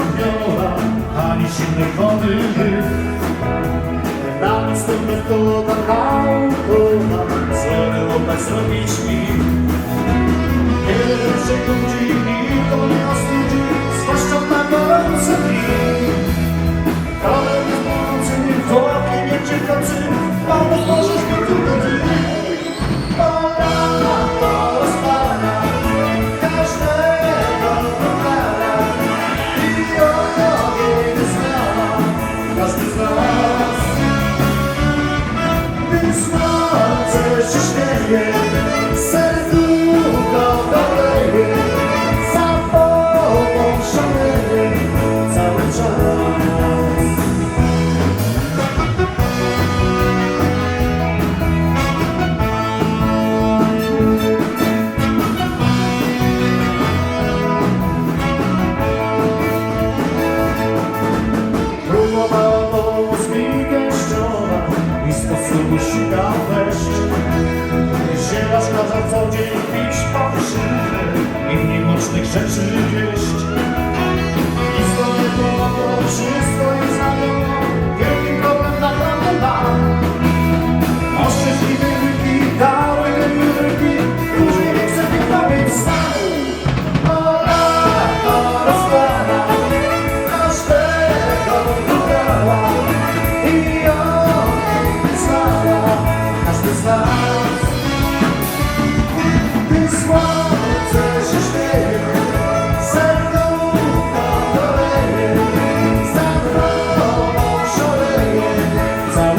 anioła, ani silnej wody żyw. Na następne koła naukowa, złe obraz zrobić mi. Pierwszych ludzi nikogo nie ostudzi, zwłaszcza na gorące dni. Panzer. just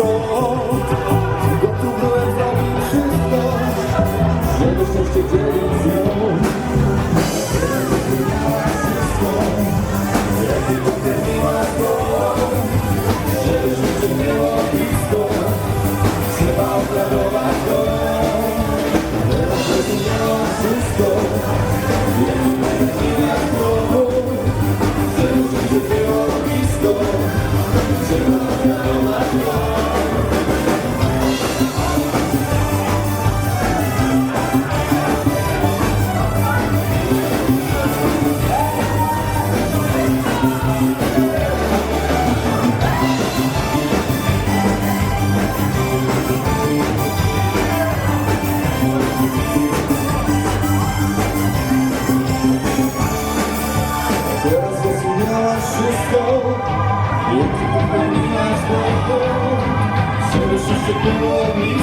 坐 Oh.